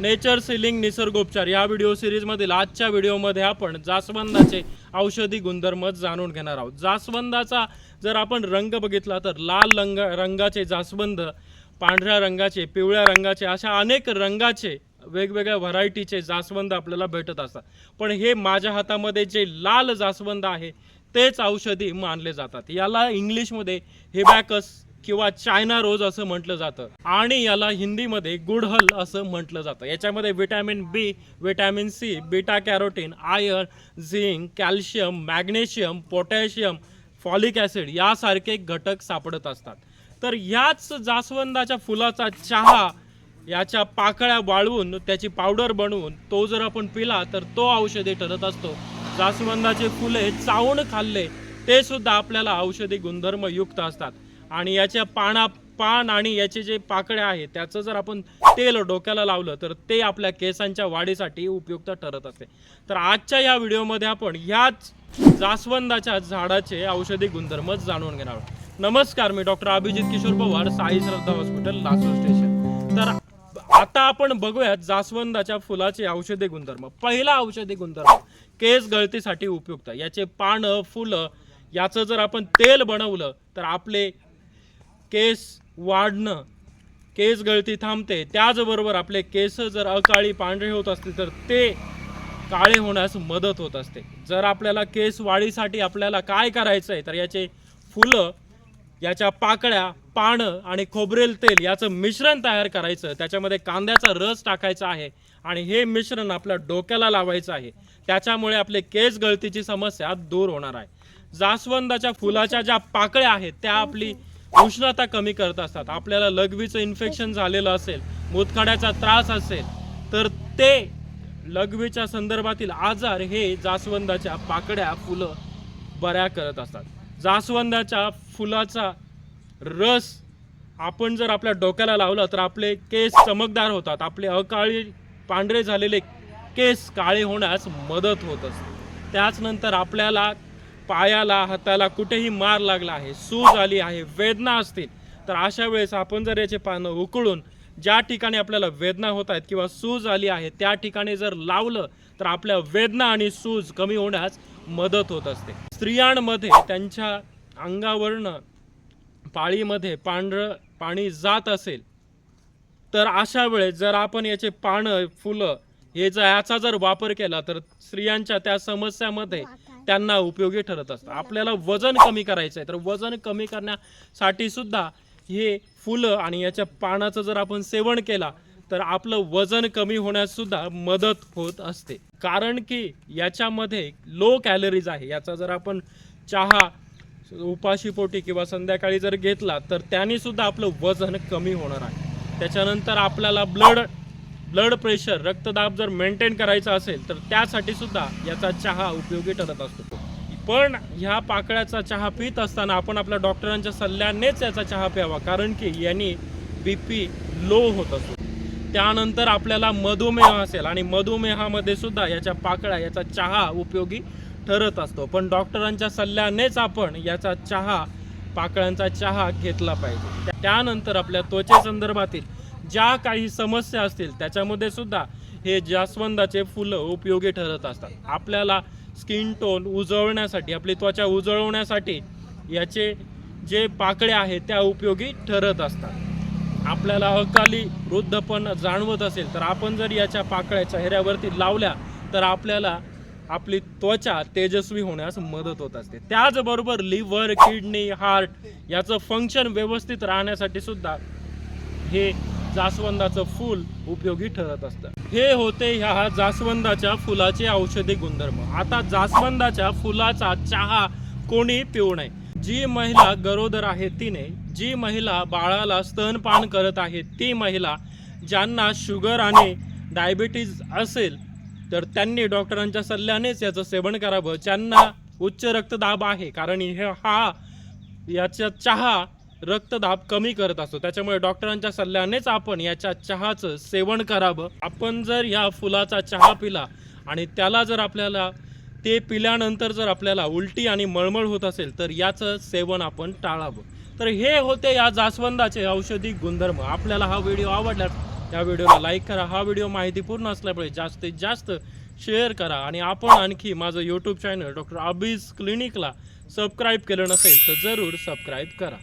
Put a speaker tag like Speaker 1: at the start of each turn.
Speaker 1: Nature ceiling निसर्गोपचार. या video सिरीजमधील आजच्या व्हिडिओमध्ये आपण जास्वंदाचे औषधी गुणधर्म जाणून घेणार आहोत. जास्वंदाचा जर आपण रंग बघितला तर लाल रंग रंगाचे जास्वंद पांढऱ्या रंगाचे पिवळ्या रंगाचे अशा अनेक रंगाचे वेगवेगळ्या व्हरायटीचे जास्वंद आपल्याला भेटत असतात. पण हे माझ्या हातामध्ये जे लाल जास्वंद आहे तेच औषधी मानले जातात. याला इंग्लिशमध्ये हेबॅकस किंवा चायना रोज असं म्हटलं जातं. आणि याला हिंदीमध्ये गुडहल असं म्हटलं जातं. याच्यामध्ये vitamin B vitamin C beta carotene iron zinc calcium magnesium potassium folic acid यासारखे घटक सापडत असतात. तर ह्याच जास्वंदाच्या फुलाचा चहा याच्या पाकळ्या वाळवून त्याची पावडर बनवून तो जर आपण पिला तर तो औषधी ठरत असतो. जास्वंदाचे फुले चावून खाल्ले ते सुद्धा आपल्याला औषधी गुणधर्म युक्त असतात. आणि याच्या पाना पान आणि याचे जे पाकळ्या आहेत त्याचं जर आपण तेल डोक्याला लावलं तर ते आपल्या केसांच्या वाढीसाठी उपयुक्त ठरत असते. तर आजच्या या व्हिडिओमध्ये आपण ह्याच जास्वंदाच्या झाडाचे औषधी गुणधर्म जाणून घेणार आहोत. नमस्कार मी doctor Abhijit Kishor Pawar Sai Shraddha hospital Lasur station. तर आता आपण बघूयात जास्वंदाच्या फुलाचे औषधी गुणधर्म. पहिला औषधी गुणधर्म केस गळतीसाठी उपयुक्त. याचे पानं फुलं याचं जर आपण तेल बनवलं तर आपले केस वाढणं केस गळती थांबते त्याचबरोबर आपले केस जर अकाळी पांढरे होत असतील तर ते काळे होण्यास मदत होत असते. जर आपल्याला केस वाढीसाठी आपल्याला काय करायचं आहे तर याचे फुलं याच्या पाकळ्या पानं आणि खोबरेल तेल याचं मिश्रण तयार करायचं त्याच्यामध्ये कांद्याचा रस टाकायचा आहे आणि हे मिश्रण आपल्या डोक्याला लावायचं आहे. त्याच्यामुळे आपले केस गळतीची समस्या दूर होणार आहे. जास्वंदाच्या फुलाच्या ज्या पाकळ्या आहेत त्या आपली उष्णता कमी करत असतात. आपल्याला लघवीचं इन्फेक्शन झालेलं असेल मुतखड्याचा त्रास असेल तर ते लघवीच्या संदर्भातील आजार हे जास्वंदाच्या पाकड्या फुलं बऱ्या करत असतात. जास्वंदाच्या फुलाचा रस आपण जर आपल्या डोक्याला लावला तर आपले केस चमकदार होतात. आपले अकाळी पांढरे झालेले केस काळे होण्यास मदत होत असते. त्याचनंतर आपल्याला पायाला हाताला कुठेही मार लागला आहे सूज आली आहे वेदना असतील तर अशा वेळेस आपण जर याचे पानं उकळून ज्या ठिकाणी आपल्याला वेदना होत आहेत किंवा सूज आली आहे त्या ठिकाणी जर लावलं तर आपल्या वेदना आणि सूज कमी होण्यास मदत होत असते. स्त्रियांमध्ये त्यांच्या अंगावरनं पाळीमध्ये पांढरं पाणी जात असेल तर अशा वेळेस जर आपण याचे पानं फुलं हे जर याचा जर वापर केला तर स्त्रियांच्या त्या समस्यामध्ये त्यांना उपयोगी ठरत असतं. आपल्याला वजन कमी करायचं आहे तर वजन कमी करण्यासाठी सुद्धा हे फुलं आणि याच्या पानाचं जर आपण सेवन केला तर आपलं वजन कमी होण्यास सुद्धा मदत होत असते. कारण की याच्यामध्ये लो कॅलरीज आहे. याचा जर आपण चहा उपाशीपोटी किंवा संध्याकाळी जर घेतला तर त्याने सुद्धा आपलं वजन कमी होणार आहे. त्याच्यानंतर आपल्याला ब्लड ब्लड प्रेशर रक्तदाब जर मेंटेन करायचा असेल तर त्यासाठी सुद्धा याचा चहा उपयोगी ठरत असतो. पण ह्या पाकळ्याचा चहा पित असताना आपण आपल्या डॉक्टरांच्या सल्ल्यानेच याचा चहा प्यावा कारण की यांनी बी पी लो होत असतो. त्यानंतर आपल्याला मधुमेह असेल आणि मधुमेहामध्ये सुद्धा याच्या पाकळ्या याचा चहा उपयोगी ठरत असतो. पण डॉक्टरांच्या सल्ल्यानेच आपण याचा चहा पाकळ्यांचा चहा घेतला पाहिजे. त्यानंतर आपल्या त्वचेसंदर्भातील ज्या काही समस्या असतील त्याच्यामध्ये सुद्धा हे जास्वंदाचे फुलं उपयोगी ठरत असतात. आपल्याला स्किन टोन उजळण्यासाठी आपली त्वचा उजळवण्यासाठी याचे जे पाकळ्या आहेत त्या उपयोगी ठरत असतात. आपल्याला अकाली वृद्धपण जाणवत असेल तर आपण जर याच्या पाकळ्या चेहऱ्यावरती लावल्या तर आपल्याला आपली त्वचा तेजस्वी होण्यास मदत होत असते. त्याचबरोबर लिव्हर किडनी हार्ट याचं फंक्शन व्यवस्थित राहण्यासाठी सुद्धा हे जास्वंदाचं फूल उपयोगी ठरत असतं. हे होते ह्या जास्वंदाच्या फुलाचे औषधी गुणधर्म. आता जास्वंदाच्या फुलाचा चहा कोणी पिऊ नये. जी महिला गरोदर आहे तिने जी महिला बाळाला स्तनपान करत आहे ती महिला ज्यांना शुगर आणि डायबिटीज असेल तर त्यांनी डॉक्टरांच्या सल्ल्यानेच याचं सेवन करावं. ज्यांना उच्च रक्तदाब आहे कारण हे हा याचा चहा रक्तदाब कमी करत असतो. त्याच्यामुळे डॉक्टरांच्या सल्ल्यानेच आपण याच्या चहाचं सेवन करावं. आपण जर या फुलाचा चहा पिला आणि त्याला जर आपल्याला ते पिल्यानंतर जर आपल्याला उलटी आणि मळमळ होत असेल तर याचं सेवन आपण टाळावं. तर हे होते या जास्वंदाचे औषधी गुणधर्म. आपल्याला हा व्हिडिओ आवडल्यास या व्हिडिओला लाईक करा. हा व्हिडिओ माहितीपूर्ण असल्यामुळे जास्तीत जास्त शेअर करा. आणि आपण आणखी माझं यूट्यूब चॅनल डॉक्टर अबीज क्लिनिकला सबस्क्राईब केलं नसेल तर जरूर सबस्क्राईब करा.